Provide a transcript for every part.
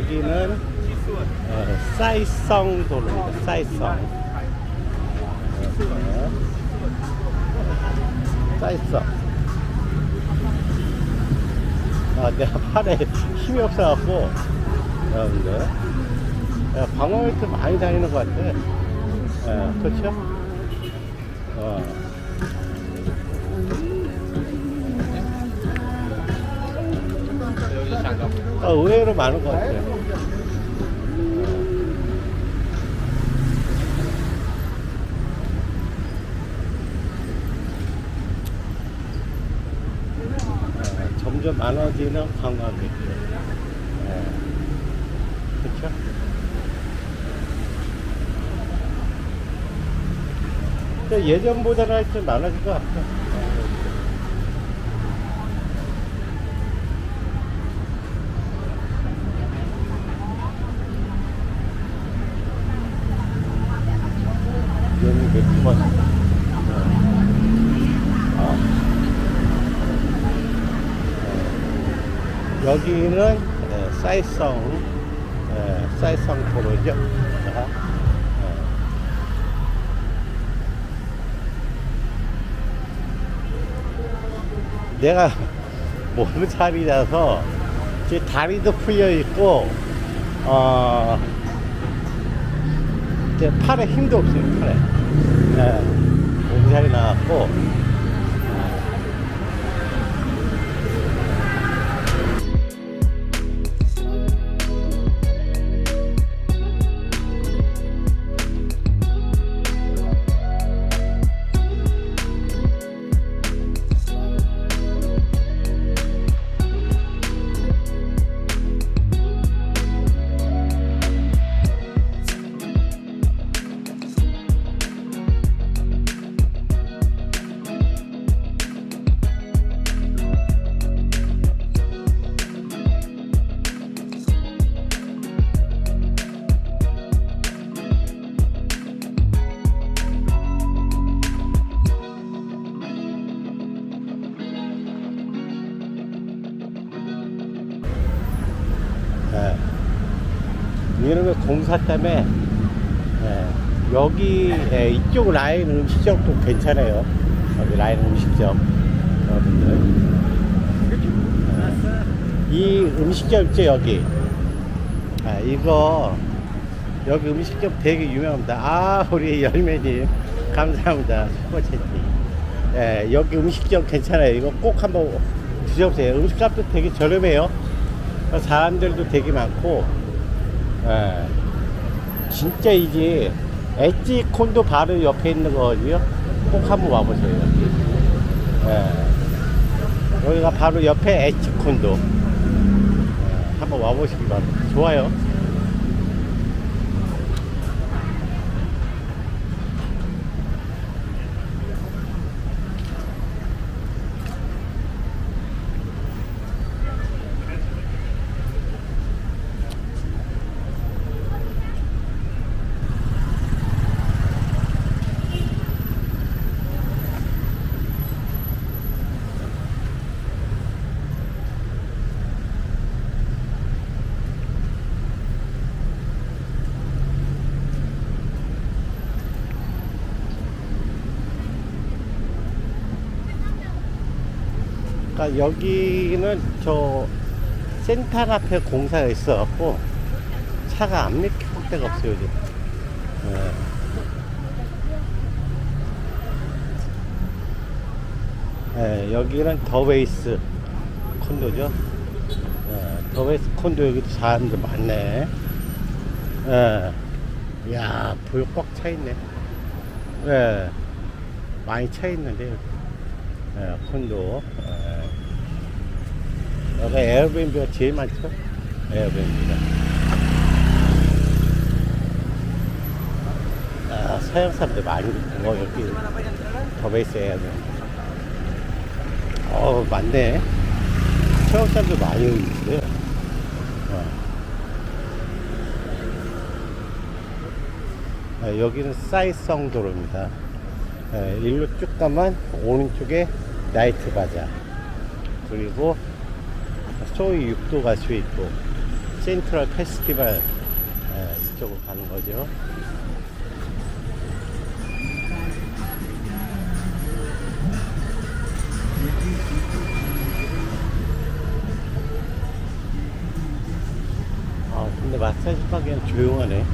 여기는 어, 사이성 도로입니다. 사이성. 네. 사이성. 아, 내가 팔에 힘이 없어갖고, 여러분들. 예, 방어회트 많이 다니는 것 같아. 예, 그렇죠? 어. 아, 의외로 많은 것 같아요. 어, 점점 많아지는 관광객들. 예. 그렇죠? 예전보다는 하여튼 많아진 것 같아. 여기 맥주 맛. 아. 어. 여기는 예, 사이성, 예, 사이성 도로죠. 내가 몸살이라서 제 다리도 풀려 있고, 어, 팔에 힘도 없어요, 팔에. 예, 몸살이 나왔고, 거 공사 때문에 예. 여기 예, 이쪽 라인 음식점도 괜찮아요. 여기 라인 음식점 여러분들. 예. 이 음식점 있죠 여기. 아 이거 여기 음식점 되게 유명합니다. 아 우리 열매님 감사합니다. 슈퍼채팅. 예, 여기 음식점 괜찮아요. 이거 꼭 한번 드셔보세요. 음식값도 되게 저렴해요. 사람들도 되게 많고, 예, 진짜 이제 엣지 콘도 바로 옆에 있는 거거든요. 꼭 한번 와보세요. 예, 여기가 바로 옆에 엣지 콘도. 예, 한번 와보시기 바랍니다. 좋아요. 그러니까 여기는 저 센터 앞에 공사가 있어갖고 차가 안 막힐 데가 없어요 요즘. 예. 예, 여기는 더웨이스 콘도죠. 예, 더웨이스 콘도 여기도 사람들 많네. 예. 야, 불꽉차 있네. 예. 많이 차 있는데, 여기. 예, 콘도. 예. 여기 에어비앤비가 제일 많죠? 에어비앤비가. 아, 서양 사람들 많이 있고, 여기 더베이스 에어비앤비. 어, 많네. 체험장도 많이 있는데. 어. 아, 여기는 사이성 도로입니다. 예, 일로 쭉 가면 오른쪽에 나이트 바자. 그리고 소위 육도 갈 수 있고, 센트럴 페스티벌 예, 이쪽으로 가는 거죠. 아, 근데 마사지 가게는 조용하네.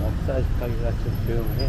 어, 마사지 가게가 좀 조용해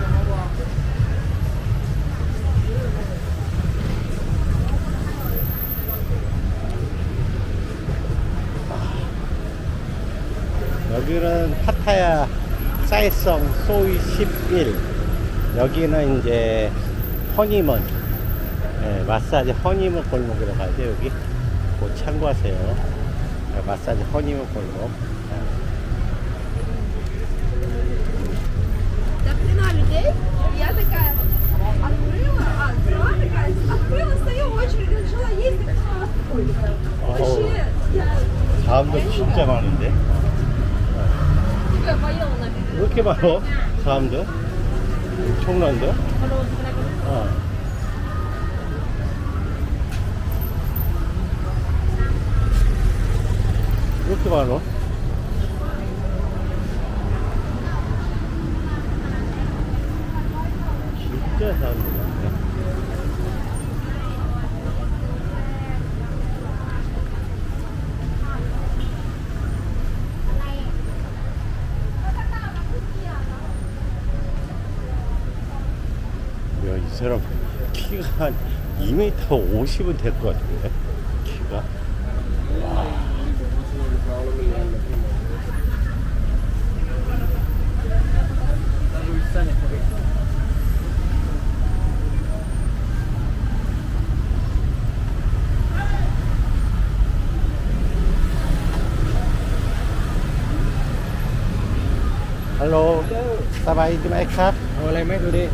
여기는 파타야 사이성 소위 11 여기는 이제 허니먼 네, 예, 마사지 허니먼 골목이라고 하죠 여기. 꼭 참고하세요. 네, 예, 마사지 허니먼 골목. 다음은 진짜 많은데? 왜 이렇게 많어 사람들 엄청난데 어. 왜 이렇게 많어? 진짜 사람들 많네. 야, 이 사람 키가 한 2m 50은 될 것 같은데 키가 와. Hello. Hello. Sao bay cái máy khác? Ở đây máy tôi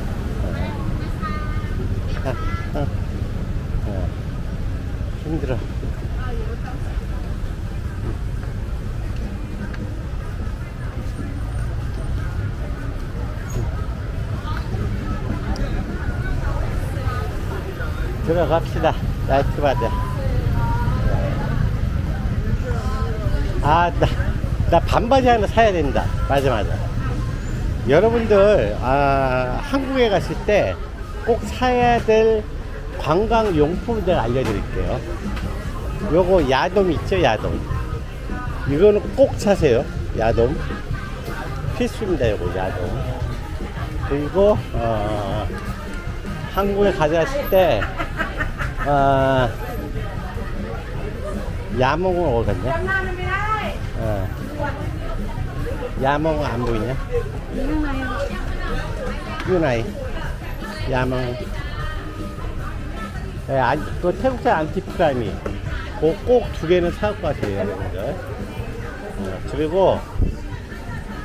힘들어. 들어갑시다. 나이트 바자. 아, 나, 나 반바지 하나 사야 된다. 맞아, 맞아. 여러분들, 아, 한국에 갔을 때 꼭 사야 될 관광용품들 알려드릴게요. 요거 야돔 있죠, 야돔. 이거는 꼭 사세요, 야돔. 필수입니다, 요거 야돔. 그리고, 어, 한국에 가져갔을 때, 어, 야몽을 오거든요. 어, 야몽 안 보이냐? 유나이. 유나이. 야몽. 예, 안, 그 태국산 안티프라미 꼭 두 개는 사갖고 가세요 여러분들 어, 그리고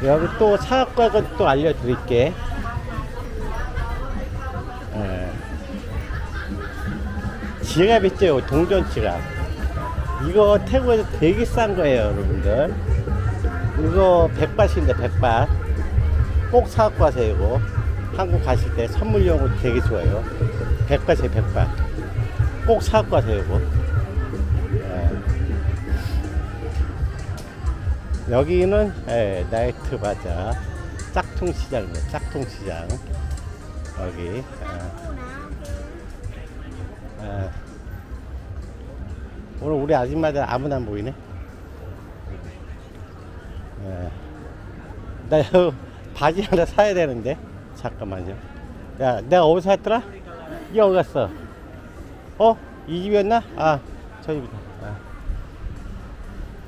여기 또 사갖고 갈것또 알려드릴게 예. 지갑 있죠 동전 지갑 이거 태국에서 되게 싼 거예요, 여러분들. 이거 백밭인데 백밭. 꼭 사갖고 가세요, 이거. 한국 가실 때 선물용으로 되게 좋아요. 백밭이에요, 백밭. 꼭 사갖고 가세요, 이거. 예. 여기는 예, 나이트 바자 짝퉁 시장입니다. 짝퉁 시장 여기. 예. 예. 오늘 우리 아줌마들 아무나 안 보이네. 예. 나 이거 바지 하나 사야 되는데 잠깐만요. 야, 내가 어디서 샀더라? 어디 갔어? 어? 이 집이었나? 아, 저 집이다. 아.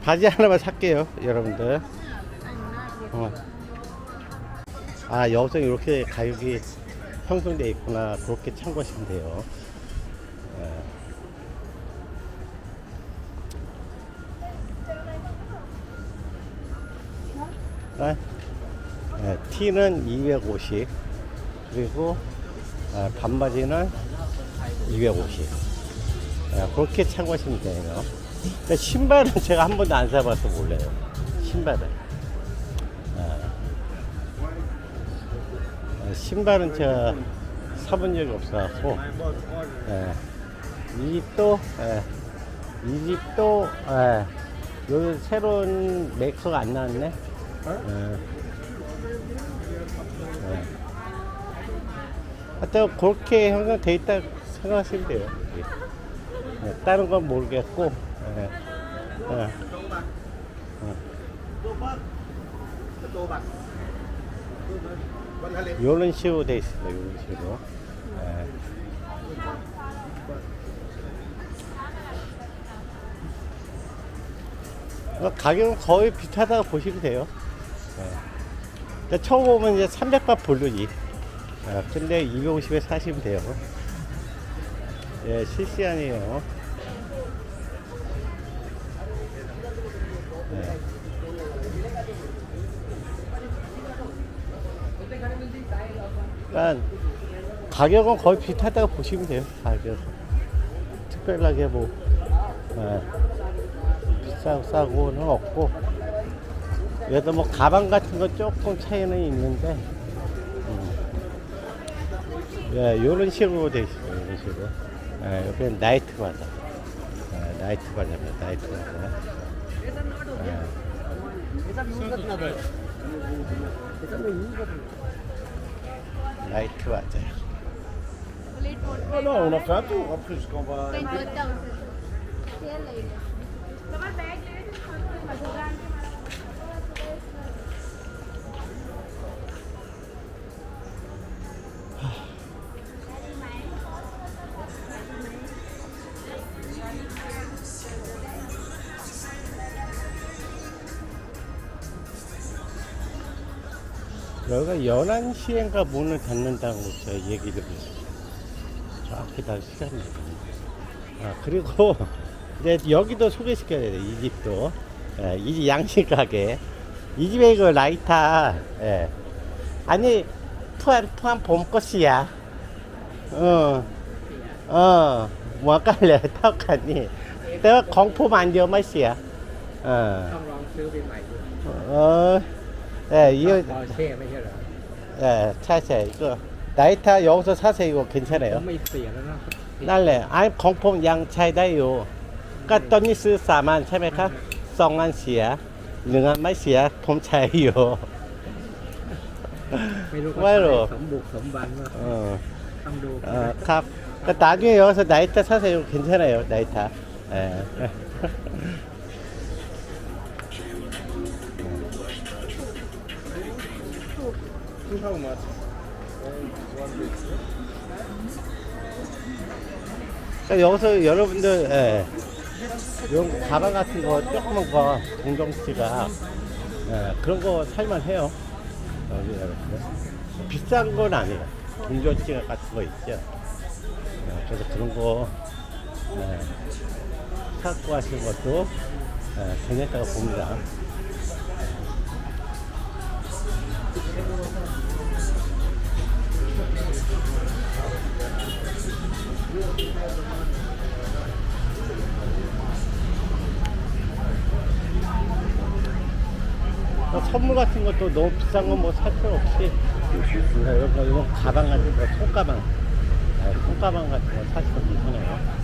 바지 하나만 살게요, 여러분들. 어. 아, 여기서 이렇게 가격이 형성되어 있구나. 그렇게 참고하시면 돼요. 예. 아, 예, T는 250 그리고 아, 반바지는 250 예, 그렇게 참고하시면 돼요 근데 신발은 제가 한 번도 안 사봐서 몰라요 신발은 예. 예, 신발은 제가 사본 적이 없어갖고 예. 이 집도 예. 이 집도 예. 요 새로운 맥스가 안 나왔네 예. 예. 하여튼 그렇게 형성돼 있다 생각하시면 돼요. 예. 다른 건 모르겠고, 예. 예. 예. 요런 식으로 돼 있습니다. 요런 식으로. 예. 어, 가격은 거의 비슷하다고 보시면 돼요. 예. 근데 처음 오면 이제 300바 부르지. 아, 근데 250에 사시면 돼요. 예, 실시간이에요. 예. 그러니까 가격은 거의 비슷하다고 보시면 돼요. 가격. 특별하게 뭐 예, 비싸고 싸고는 없고 얘도 뭐 가방 같은 거 조금 차이는 있는데 예, 요런 식으로 돼 있어요. 이런 식으로. 예, 여기는 나이트 바다. 예, 나이트 바다입니다. 나이트 바다. 예. 나이트 바다. Non, non, on a fait un tour en plus qu'on va. 여기가 연안시행가 문을 닫는다고 저 얘기를 들었어요. 정확히 다 시간이 아, 그리고 이제 여기도 소개시켜야 돼요. 이 집도. 예, 이 집 양식 가게. 이 집에 그 라이터, 예. 아니, 투안, 투안 봄꽃이야. 어, 어, 뭐 갈래, 타카니. 내가 공포 만져 맛이야. 어, ต้องลองซื้อเป็นใหม่ดู 어, 예, 이거, พอเช่ไม่ใช่เหรอ 예, 차세 이거 나이타 여기서 사세요 이거 ผม 괜찮아요 ไม่เสียแล้วนะ นั่นแหละไอ้ของผมยังใช้ได้อยู่ก็ตอนนี้ซื้อสามอันใช่ไหมครับสองอันเสียหนึ่งอันไม่เสียผมใช้อยู่ ไม่รู้ ไม่หรอก สมบุกสมบันว่า 어, ต้องดู 어, ครับก็나중에 여기서 나이타 사세요 괜찮아요 나이타 예. How much? 여기서 여러분들 예, 이런 가방 같은 거 조그만 거 동정치가. 예, 그런 거 살만 해요. 여기 여러분들. 비싼 건 아니에요. 동정치 같은 거 있죠? 예, 그래서 그런 거 예, 사고 하시는 것도 예, 괜찮다고 봅니다 선물 같은 것도 너무 비싼 건 뭐 살 필요 없이 네, 이런 거 이런 가방 같은 거 손가방 네, 손가방 같은 거 사시면 괜찮아요.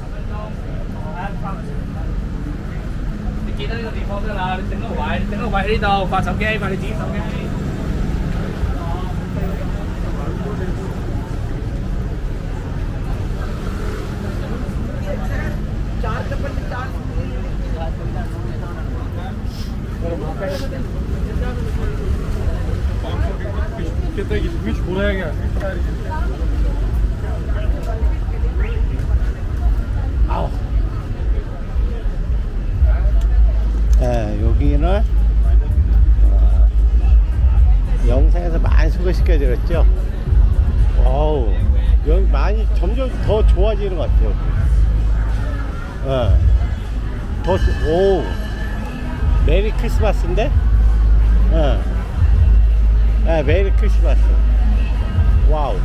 sáu cái Şirkete gitmiş buraya gelmiş. 아우. 예, 여기는 어, 영상에서 많이 소개시켜드렸죠. 어우, 여기 많이 점점 더 좋아지는 것 같아요. 예. 더, 좋- 오, 메리 크리스마스인데? 예. 예, 메리 크리스마스. 와우.